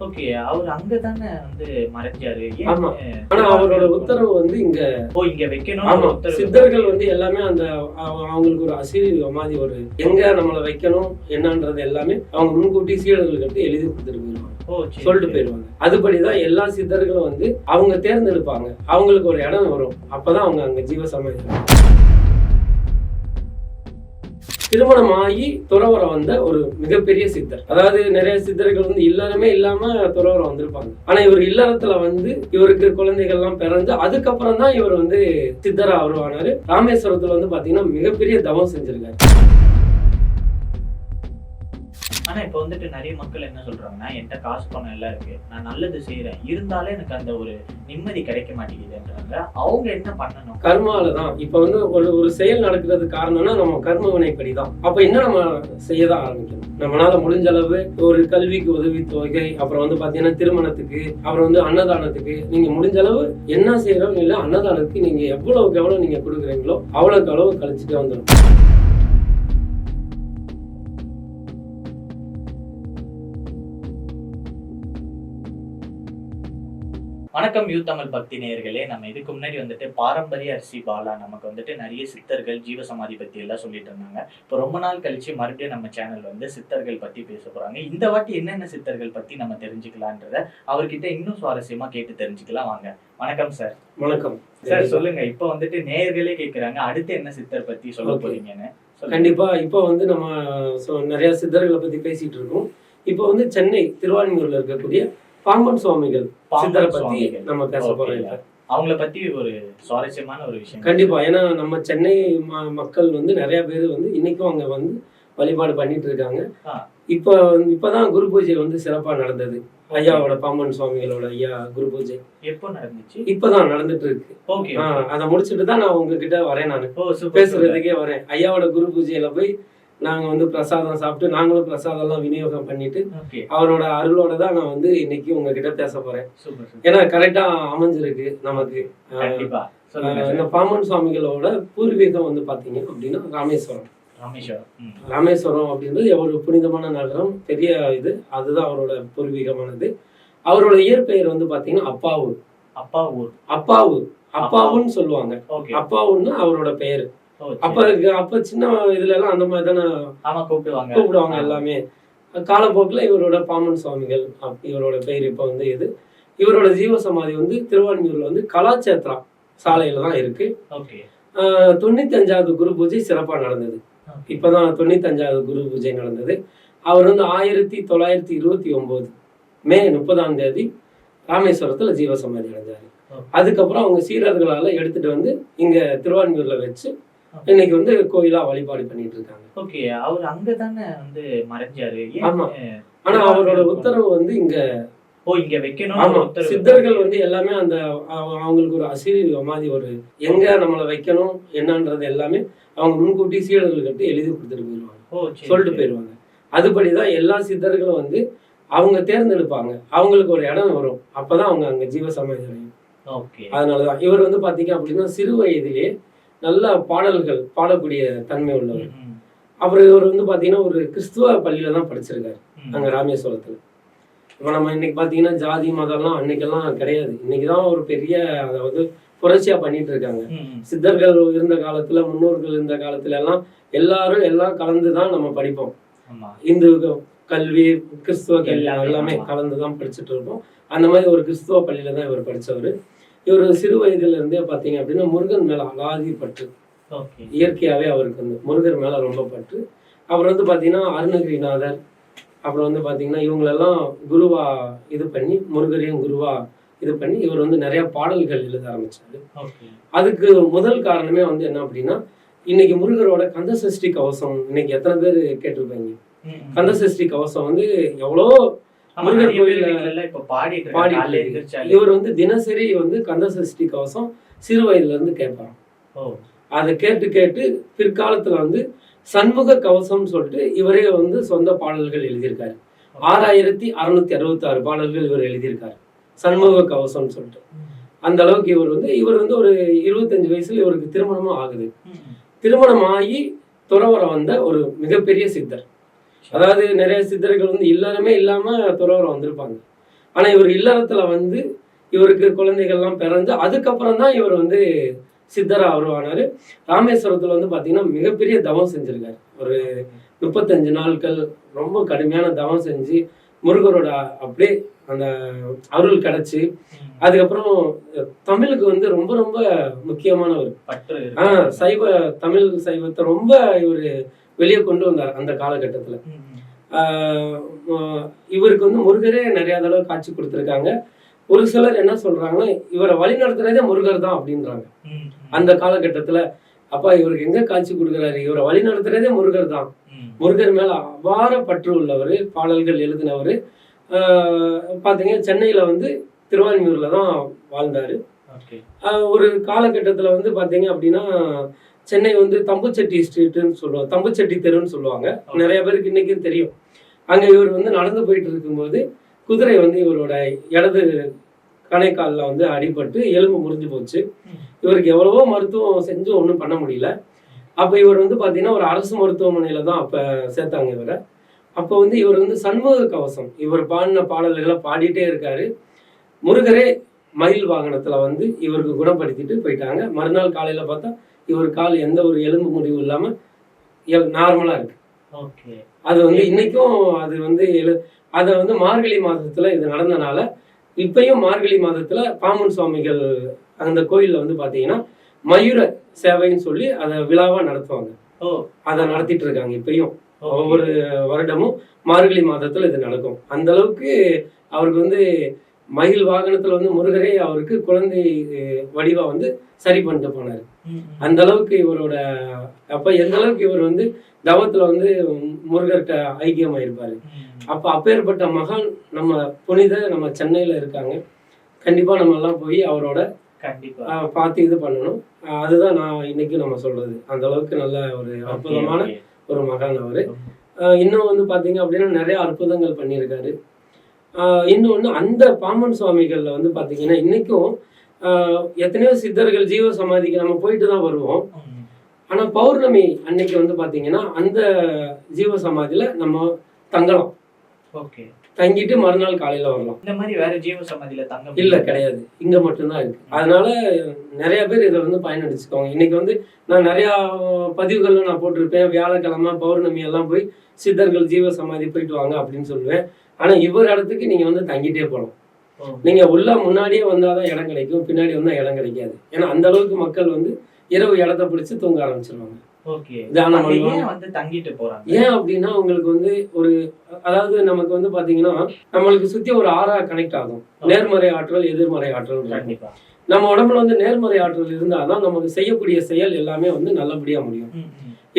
Okay அவர் அங்கதானே வந்து மறைஞ்சாரு. ஆமா. ஆனா அவரோட உத்தரவு வந்து இங்க ஓ இங்க வைக்கணும் ஆமா. சித்தர்கள் வந்து எல்லாமே அந்த அவ- அவங்களுக்கு ஒரு அசிரி மாதிரி ஒரு எங்க நம்மள வைக்கணும் என்னன்றது எல்லாமே அவங்க முன்கூட்டி சீடர்களுக்கு எழுதி கொடுத்துட்டு போயிருவாங்க. சொல்லிட்டு. போயிருவாங்க. அதுபடிதான் எல்லா சித்தர்களும் வந்து அவங்க தேர்ந்தெடுப்பாங்க. அவங்களுக்கு ஒரு இடம் வரும். அப்பதான் அவங்க அங்க ஜீவ சமாதி திருமணம் ஆகி துறவரம் வந்த ஒரு மிகப்பெரிய சித்தர். அதாவது நிறைய சித்தர்கள் வந்து இல்லறமே இல்லாம துறவரம் வந்திருப்பாங்க. ஆனா இவர் இல்லறத்துல வந்து இவருக்கு குழந்தைகள் எல்லாம் பிறந்து அதுக்கப்புறம் தான் இவர் வந்து சித்தரா உருவானாரு. ராமேஸ்வரத்துல வந்து பாத்தீங்கன்னா மிகப்பெரிய தவம் செஞ்சிருக்காரு. ஆனா இப்ப வந்துட்டு நிறைய மக்கள் என்ன சொல்றாங்கன்னா என்கிட்ட காசு பணம் எல்லாம் இருக்கு. நான் நல்லது செய்யறேன் இருந்தாலும் எனக்கு அந்த ஒரு நிம்மதி கிடைக்க மாட்டேங்குதுன்றாங்க அவங்க என்ன பண்ணணும்? கர்மால தான் இப்ப வந்து ஒரு ஒரு செயல் நடக்கிறது காரணம்னா நம்ம கர்ம வினைப்படி தான் அப்ப என்ன நம்ம செய்ய தான் ஆரம்பிக்கணும்? நம்மளால முடிஞ்ச அளவு ஒரு கல்விக்கு உதவி தொகை அப்புறம் வந்து பாத்தீங்கன்னா திருமணத்துக்கு அப்புறம் வந்து அன்னதானத்துக்கு நீங்க முடிஞ்ச அளவு என்ன செய்யறோம் இல்ல அன்னதானத்துக்கு நீங்க எவ்வளவுக்கு எவ்வளவு நீங்க கொடுக்குறீங்களோ அவ்வளவுக்கு அளவு கழிச்சுட்டு வந்துடும் வணக்கம் யூ தமிழ் பக்தி நேயர்களே. நம்ம இதுக்கு முன்னாடி வந்துட்டு பாரம்பரிய அரிசி பாலா நமக்கு வந்துட்டு நிறைய சித்தர்கள் ஜீவசமாதி பத்தி எல்லாம் சொல்லிட்டு இருந்தாங்க. இப்போ ரொம்ப நாள் கழிச்சு மறுபடியும் நம்ம சேனல் வந்து சித்தர்கள் பத்தி பேச போறாங்க. இந்த வாட்டி என்னென்ன சித்தர்கள் பத்தி நம்ம தெரிஞ்சுக்கலான்றத அவர்கிட்ட இன்னும் சுவாரஸ்யமா கேட்டு தெரிஞ்சுக்கலாம் வாங்க. வணக்கம் சார் வணக்கம். சார் சொல்லுங்க. இப்போ வந்துட்டு நேயர்களே கேக்குறாங்க. அடுத்து என்ன சித்தர் பத்தி சொல்ல. போறீங்கன்னு. கண்டிப்பா. இப்போ வந்து நம்ம நிறைய சித்தர்களை பத்தி பேசிட்டு இருக்கோம். இப்போ வந்து சென்னை திருவான்மியூர்ல இருக்கக்கூடிய பாம்பன் சுவாமிகள் சித்தரை பத்தி. நம்ம பேச. போறோம். அவங்கள பத்தி ஒரு சுவாரஸ்யமான ஒரு விஷயம். கண்டிப்பா. ஏன்னா நம்ம சென்னை மக்கள் வந்து நிறைய பேர் வந்து இன்னைக்கும் அங்க வந்து வழிபாடு பண்ணிட்டு இருக்காங்க. இப்போ இப்பதான் குரு பூஜை வந்து சிறப்பா நடந்தது. ஐயாவோட பாம்பன் சுவாமிகளோட ஐயா குரு பூஜை. எப்போ நடந்துச்சு? இப்பதான் நடந்துட்டு இருக்கு. ஓகே அதை முடிச்சுட்டு தான் நான் உங்ககிட்ட வரேன் நான். பேசுறதுக்கே வரேன். ஐயாவோட குரு பூஜையில போய் நாங்க வந்து பிரசாதம் சாப்பிட்டு நாங்களும் பிரசாதம் எல்லாம் விநியோகம் பண்ணிட்டு அவரோட அருளோட தான் நான் வந்து இன்னைக்கு உங்ககிட்ட பேச போறேன். ஏன்னா கரெக்டா அமைஞ்சிருக்கு நமக்கு. இந்த பாம்பன் சுவாமிகளோட பூர்வீகம் வந்து பாத்தீங்க அப்படின்னா ராமேஸ்வரம். ராமேஸ்வரம். ராமேஸ்வரம் அப்படின்றது ஒரு புனிதமான நகரம் பெரிய இது. அதுதான் அவரோட பூர்வீகமானது. அவரோட இயற்பெயர் வந்து பாத்தீங்கன்னா அப்பாவு அப்பா ஊர் அப்பாவு அப்பாவுன்னு சொல்லுவாங்க. அப்பாவுன்னு அவரோட பெயர். அப்ப அப்ப சின்ன இதுல எல்லாம் அந்த மாதிரி தானே கூப்பிடுவாங்க. கூப்பிடுவாங்க. எல்லாமே. காலப்போக்குல இவரோட பாம்பன் சுவாமிகள் இவரோட பெயர் இப்ப வந்து இது. இவரோட ஜீவசமாதி வந்து திருவான்மியூர்ல வந்து கலாச்சேத்ரா சாலையில தான் இருக்கு. தொண்ணூத்தி அஞ்சாவது குரு பூஜை சிறப்பா நடந்தது. இப்பதான் தொண்ணூத்தி அஞ்சாவது குரு பூஜை நடந்தது. அவர் வந்து ஆயிரத்தி தொள்ளாயிரத்தி இருபத்தி ஒன்பது மே முப்பதாம் தேதி ராமேஸ்வரத்துல ஜீவசமாதி அடைஞ்சாரு. Okay. அதுக்கப்புறம் அவங்க சீடர்களால எடுத்துட்டு வந்து இங்க திருவான்மியூர்ல வச்சு இன்னைக்கு வந்து கோயிலா வழிபாடு பண்ணிட்டு இருக்காங்க. ஓகே அவர் அங்கதானே வந்து மறைஞ்சாரு? ஆமா. ஆனா அவரோட உத்தரவு வந்து இங்க ஓ இங்க வைக்கணும். சித்தர்கள் வந்து எல்லாமே அந்த அவ- அவங்களுக்கு ஒரு அசிரி மாதிரி ஒரு எங்க நம்மள வைக்கணும் என்னன்றது எல்லாமே அவங்க முன்கூட்டி சீடர்களுக்கு எழுதி கொடுத்துட்டு போயிருவாங்க சொல்லிட்டு சரி. போயிருவாங்க அதுபடிதான் எல்லா சித்தர்களும் வந்து அவங்க தேர்ந்தெடுப்பாங்க. அவங்களுக்கு ஒரு இடம் வரும். அப்பதான் அவங்க அங்க ஜீவ சமாதி அடையும். ஓகே. அதனாலதான். இவர் வந்து பாத்தீங்க அப்படின்னா சிறு வயதிலேயே நல்ல பாடல்கள் பாடக்கூடிய தன்மை உள்ளவர். அப்புறம் இவர் வந்து பாத்தீங்கன்னா ஒரு கிறிஸ்துவ பள்ளியில தான் படிச்சிருக்காரு. அங்க ராமேஸ்வரத்துல. இப்ப நம்ம இன்னைக்கு பாத்தீங்கன்னா ஜாதி மதம்லாம் அன்னைக்கெல்லாம் கிடையாது. இன்னைக்குதான் ஒரு பெரிய அதாவது புரட்சியா பண்ணிட்டு இருக்காங்க. சித்தர்கள் இருந்த காலத்துல முன்னோர்கள் இருந்த காலத்துல எல்லாம் எல்லாரும் எல்லாம் கலந்துதான் நம்ம படிப்போம். இந்து கல்வி கிறிஸ்துவ கல்வி எல்லாமே, எல்லாமே ஆமா. கலந்து தான் படிச்சுட்டு இருப்போம் அந்த மாதிரி ஒரு கிறிஸ்துவ பள்ளியில தான் இவர் படிச்சவர். இவர் சிறு வயதுல இருந்தே பாத்தீங்க அப்படின்னா முருகன் மேல அலாதி பற்று ஓகே. இயற்கையாவே அவருக்கு வந்து முருகர் மேல ரொம்ப பற்று அவர் வந்து பாத்தீங்கன்னா அருணகிரிநாதர். அப்புறம் வந்து பாத்தீங்கன்னா இவங்களெல்லாம் குருவா இது பண்ணி முருகரையும் குருவா இது பண்ணி இவர் வந்து நிறைய பாடல்கள் எழுத ஆரம்பிச்சாரு. அதுக்கு முதல் காரணமே வந்து என்ன அப்படின்னா இன்னைக்கு முருகரோட கந்த சஷ்டி கவசம் இன்னைக்கு எத்தனை பேர் கேட்டிருப்பாங்க. கந்த சஷ்டி கவசம் வந்து எவ்வளோ முருகர் கோயில்ல இப்ப. எந்திரிச்சாலே. இவர் வந்து தினசரி வந்து கந்த சஷ்டி கவசம் சிறு வயதுல இருந்து கேட்பார் ஓ. அதை கேட்டு கேட்டு பிற்காலத்துல வந்து சண்முக கவசம்னு சொல்லிட்டு இவரே வந்து சொந்த பாடல்கள் எழுதியிருக்காரு. ஆறாயிரத்தி அறுநூத்தி அறுபத்தி ஆறு பாடல்கள் இவர் எழுதியிருக்காரு. சண்முக கவசம்னு சொல்லிட்டு. அந்த அளவுக்கு இவர் வந்து இவர் வந்து ஒரு இருபத்தஞ்சு வயசுல இவருக்கு திருமணமும் ஆகுது. திருமணம் ஆகி துறவரம் வந்த ஒரு மிகப்பெரிய சித்தர். அதாவது நிறைய சித்தர்கள் வந்து இல்லறமே இல்லாம துறவரம் வந்திருப்பாங்க ஆனா இவர் இல்லறத்துல வந்து இவருக்கு குழந்தைகள்லாம் பிறந்து அதுக்கப்புறம் தான் இவர் வந்து சித்தரா உருவானாரு ராமேஸ்வரத்துல வந்து பாத்தீங்கன்னா மிகப்பெரிய தவம் செஞ்சிருக்காரு ஒரு முப்பத்தஞ்சு நாட்கள் ரொம்ப கடுமையான தவம் செஞ்சு முருகரோட அப்படியே அந்த அருள் கிடைச்சு. அதுக்கப்புறம் தமிழுக்கு வந்து ரொம்ப ரொம்ப முக்கியமானவர் பற்று ஆஹ். சைவ தமிழ் சைவத்தை ரொம்ப இவர் வெளியே கொண்டு வந்தார் அந்த காலகட்டத்துல. இவருக்கு வந்து முருகரே நிறைய தடவை காட்சி கொடுத்துருக்காங்க. ஒரு சிலர் என்ன சொல்றாங்கன்னா இவரை வழி நடத்துறதே முருகர் தான் அப்படின்றாங்க. அந்த காலகட்டத்துல அப்பா இவருக்கு எங்க காட்சி கொடுக்குறாரு? இவரை வழி நடத்துறதே முருகர் தான். முருகர் மேல அபார பற்று உள்ளவர் பாடல்கள் எழுதினவர். பாத்தீங்க சென்னையில வந்து திருவான்மியூர்ல தான் வாழ்ந்தாரு. ஒரு காலகட்டத்துல வந்து பாத்தீங்க அப்படின்னா சென்னை வந்து தம்புச்செட்டி ஸ்ட்ரீட்னு சொல்லுவாங்க. தம்புச்செட்டி தெருன்னு சொல்லுவாங்க. நிறைய பேருக்கு இன்னைக்கும் தெரியும். அங்க இவர் வந்து நடந்து போயிட்டு இருக்கும்போது குதிரை வந்து இவரோட இடது கணைக்காலில் வந்து அடிபட்டு எலும்பு முறிஞ்சு போச்சு. இவருக்கு எவ்வளவோ மருத்துவம் செஞ்சும் ஒன்றும் பண்ண முடியல. அப்போ இவர் வந்து பார்த்தீங்கன்னா ஒரு அரசு மருத்துவமனையில தான் அப்போ சேர்த்தாங்க இவரை. அப்போ வந்து இவர் வந்து சண்முக கவசம் இவர் பாடின பாடல்களை பாடிட்டே இருக்காரு. முருகரே மயில் வாகனத்துல வந்து இவருக்கு குணப்படுத்திட்டு போயிட்டாங்க. மறுநாள் காலையில பார்த்தா இவர் கால் எந்த ஒரு எலும்பு முறிவு இல்லாம நார்மலா இருக்கு. ஓகே. அது வந்து இன்னைக்கும் அது வந்து எழு அதை வந்து மார்கழி மாதத்துல இது நடந்தனால இப்பயும் மார்கழி மாதத்துல பாம்பன் சுவாமிகள் அந்த கோயில்ல வந்து பாத்தீங்கன்னா மயூர சேவைன்னு சொல்லி அதை விழாவா நடத்துவாங்க. ஓ. அதை நடத்திட்டு இருக்காங்க இப்பயும். ஒவ்வொரு வருடமும் மார்கழி மாதத்துல இது நடக்கும். அந்த அளவுக்கு அவருக்கு வந்து மயில் வாகனத்துல வந்து முருகரே அவருக்கு குழந்தை வடிவா வந்து சரி பண்ணிட்டு போனாரு. அந்த அளவுக்கு இவரோட அப்ப எந்த அளவுக்கு இவர் வந்து தவத்துல வந்து முருகர்கிட்ட ஐக்கியமாயிருப்பாரு. ம். அப்ப அப்பேற்பட்ட மகான் நம்ம புனித நம்ம சென்னையில இருக்காங்க. கண்டிப்பா நம்ம எல்லாம் போய் அவரோட கண்டிப்பா. பார்த்து இது பண்ணணும். அதுதான் நான் இன்னைக்கு நம்ம சொல்றது. அந்த அளவுக்கு நல்ல ஒரு அற்புதமான ஒரு மகான் அவரு. இன்னும் வந்து பாத்தீங்க அப்படின்னா நிறைய அற்புதங்கள் பண்ணியிருக்காரு. ஆஹ் இன்னொன்னு அந்த பாம்பன் சுவாமிகள்ல வந்து பாத்தீங்கன்னா இன்னைக்கும் எத்தனையோ சித்தர்கள் ஜீவ சமாதிக்கு நம்ம போயிட்டு தான் வருவோம். ம். ஆனா பௌர்ணமி அன்னைக்கு வந்து பாத்தீங்கன்னா அந்த ஜீவ சமாதியில நம்ம தங்கலாம். ஓகே. தங்கிட்டு மறுநாள் காலையில வரலாம். இந்த மாதிரி வேற ஜீவ சமாதியில தங்க இல்ல கிடையாது. இங்க மட்டும்தான் இருக்கு. அதனால நிறைய பேர் இதை வந்து பயனடிச்சுக்கோங்க இன்னைக்கு வந்து நான் நிறைய பதிவுகள்ல நான் போட்டிருப்பேன். வியாழக்கிழமை பௌர்ணமி எல்லாம் போய் சித்தர்கள் ஜீவ சமாதி போயிட்டு வாங்க அப்படின்னு சொல்லுவேன். ஆனா இவர் இடத்துக்கு நீங்க வந்து தங்கிட்டே போகலாம். நீங்க உள்ள முன்னாடியே வந்தாதான் இடம் கிடைக்கும் பின்னாடி வந்தா இடம் கிடைக்காது. ஏன்னா அந்த அளவுக்கு மக்கள் வந்து இரவு இடத்த பிடிச்சு தூங்க ஆரம்பிச்சிருவாங்க. ஏன் அப்படின்னா உங்களுக்கு வந்து ஒரு அதாவது நமக்கு வந்து பாத்தீங்கன்னா நம்மளுக்கு சுத்தி ஒரு ஆறா கனெக்ட் ஆகும். நேர்மறை ஆற்றல் எதிர்மறை ஆற்றல் நம்ம உடம்புல வந்து நேர்மறை ஆற்றல் இருந்தாதான் நமக்கு செய்யக்கூடிய செயல் எல்லாமே வந்து நல்லபடியா முடியும்.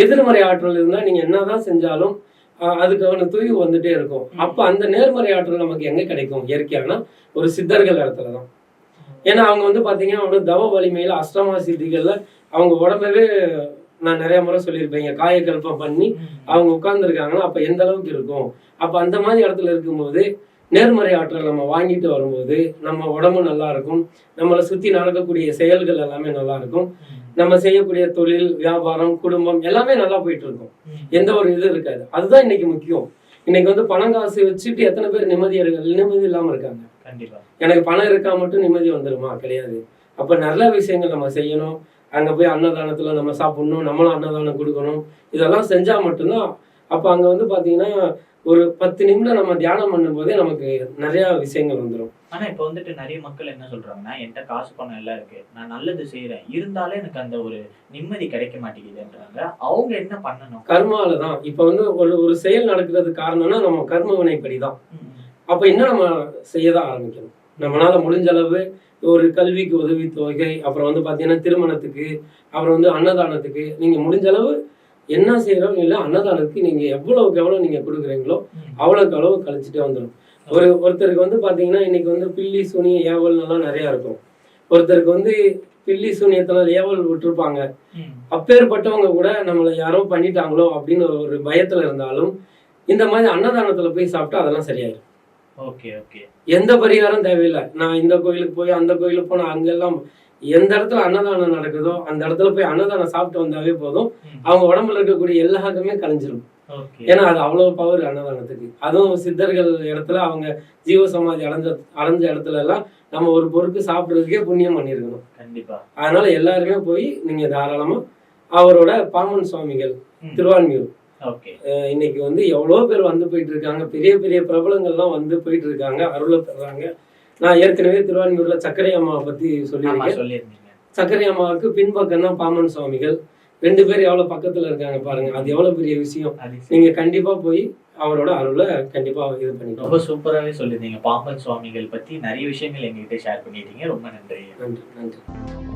எதிர்மறை ஆற்றல் இருந்தா நீங்க என்னதான் செஞ்சாலும் அதுக்கான தொய்வு வந்துட்டே இருக்கும். அப்ப அந்த நேர்மறை ஆற்றல் நமக்கு எங்க கிடைக்கும்? இயற்கையான ஒரு சித்தர்கள் இடத்துல தான் ஏன்னா அவங்க வந்து பாத்தீங்கன்னா அவங்க தவ வலிமையில அஷ்டமா சித்திகள்ல அவங்க உடம்பவே நான் நிறைய முறை சொல்லியிருப்பேங்க காயக்கல்பம் பண்ணி. அவங்க உட்கார்ந்துருக்காங்கன்னா அப்ப எந்த அளவுக்கு இருக்கும்? அப்ப அந்த மாதிரி இடத்துல இருக்கும்போது நேர்மறை ஆற்றல் நம்ம வாங்கிட்டு வரும்போது நம்ம உடம்பு நல்லா இருக்கும். நம்மளை சுத்தி நடக்கக்கூடிய செயல்கள் எல்லாமே நல்லா இருக்கும். நம்ம செய்யக்கூடிய தொழில் வியாபாரம் குடும்பம் எல்லாமே நல்லா போயிட்டு இருக்கும். எந்த ஒரு இது இருக்காது. அதுதான் இன்னைக்கு முக்கியம். இன்னைக்கு வந்து பணம் காசு வச்சுட்டு எத்தனை பேர் நிம்மதியா நிம்மதி இல்லாம இருக்காங்க. கண்டிப்பா. எனக்கு பணம் இருக்கா மட்டும் நிம்மதி வந்துருமா? கிடையாது. அப்ப நல்ல விஷயங்கள் நம்ம செய்யணும். அங்க போய் அன்னதானத்துல நம்ம சாப்பிடணும் நம்மளும் அன்னதானம் கொடுக்கணும். இதெல்லாம் செஞ்சா மட்டும்தான். அப்ப அங்க வந்து பாத்தீங்கன்னா ஒரு பத்து நிமிடம் நம்ம தியானம் பண்ணும்போதே நமக்கு நிறைய விஷயங்கள் வந்துடும் ஆனா இப்ப வந்துட்டு நிறைய மக்கள் என்ன சொல்றாங்கன்னா என்கிட்ட காசு பணம் எல்லாம் இருக்கு. நான் நல்லது செய்யறேன் இருந்தாலே எனக்கு அந்த ஒரு நிம்மதி கிடைக்க மாட்டேங்குதுன்றாங்க. அவங்க என்ன பண்ணணும்? கர்மால தான் இப்ப வந்து ஒரு ஒரு செயல் நடக்கிறதுக்கு காரணம்னா நம்ம கர்ம வினைப்படி தான் ம், ம். அப்ப என்ன நம்ம செய்ய தான் ஆரம்பிக்கணும்? நம்மளால முடிஞ்ச அளவு ஒரு கல்விக்கு உதவி தொகை அப்புறம் வந்து பாத்தீங்கன்னா திருமணத்துக்கு அப்புறம் வந்து அன்னதானத்துக்கு நீங்க முடிஞ்ச அளவு என்ன செய்யறோம் இல்ல அன்னதானத்துக்கு நீங்க எவ்வளவுக்கு எவ்வளவு நீங்க கொடுக்குறீங்களோ. அவ்வளவுக்கு அளவு கழிச்சுட்டே வந்துடும் ஒரு ஒருத்தருக்கு வந்து பாத்தீங்கன்னா இன்னைக்கு வந்து பில்லி சூனிய ஏவல் எல்லாம் நிறைய இருக்கும். ஒருத்தருக்கு வந்து பில்லி சூனியத்துல ஏவல் விட்டுருப்பாங்க. அப்பேற்பட்டவங்க கூட நம்மளை யாரோ பண்ணிட்டாங்களோ அப்படின்னு ஒரு பயத்துல இருந்தாலும் இந்த மாதிரி அன்னதானத்துல போய் சாப்பிட்டா அதெல்லாம் சரியாயிடும் ஓகே ஓகே. எந்த பரிகாரம் தேவையில்லை. நான் இந்த கோயிலுக்கு போய் அந்த கோயிலுக்கு போனா அங்கெல்லாம் எந்த இடத்துல அன்னதானம் நடக்குதோ அந்த இடத்துல போய் அன்னதானம் சாப்பிட்டு வந்தாவே போதும். அவங்க உடம்புல இருக்கக்கூடிய எல்லாருக்குமே கலைஞ்சிரும். ஏன்னா அது அவ்வளவு பவர் அன்னதானத்துக்கு. அதுவும் சித்தர்கள் இடத்துல அவங்க ஜீவசமாதி அடைஞ்ச அடைஞ்ச இடத்துல எல்லாம் நம்ம ஒரு பொறுப்பு சாப்பிட்றதுக்கே புண்ணியம் பண்ணியிருக்கணும். கண்டிப்பா. அதனால எல்லாருமே போய் நீங்க தாராளமா அவரோட பாமன் சுவாமிகள். திருவான்மியூர் இன்னைக்கு வந்து எவ்வளோ பேர் வந்து போயிட்டு இருக்காங்க. பெரிய பெரிய பிரபலங்கள்லாம் வந்து போயிட்டு இருக்காங்க. அருளை தர்றாங்க. நான் ஏற்கனவே திருவான்மியூர்ல சக்கரை அம்மாவை பத்தி சொல்லியிருக்கேன். சொல்லியிருந்தீங்க. சக்கரை அம்மாவுக்கு பின்பக்கம் தான் பாமன் சுவாமிகள். ரெண்டு பேர் எவ்வளவு பக்கத்துல இருக்காங்க பாருங்க அது எவ்வளவு பெரிய விஷயம். நீங்க கண்டிப்பா போய் அவரோட அருளை கண்டிப்பா இது பண்ணிக்கலாம் ரொம்ப சூப்பராகவே சொல்லியிருந்தீங்க. பாம்பன் சுவாமிகள் பத்தி நிறைய விஷயங்கள் எங்ககிட்ட ஷேர் பண்ணிட்டீங்க. ரொம்ப நன்றி. நன்றி நன்றி.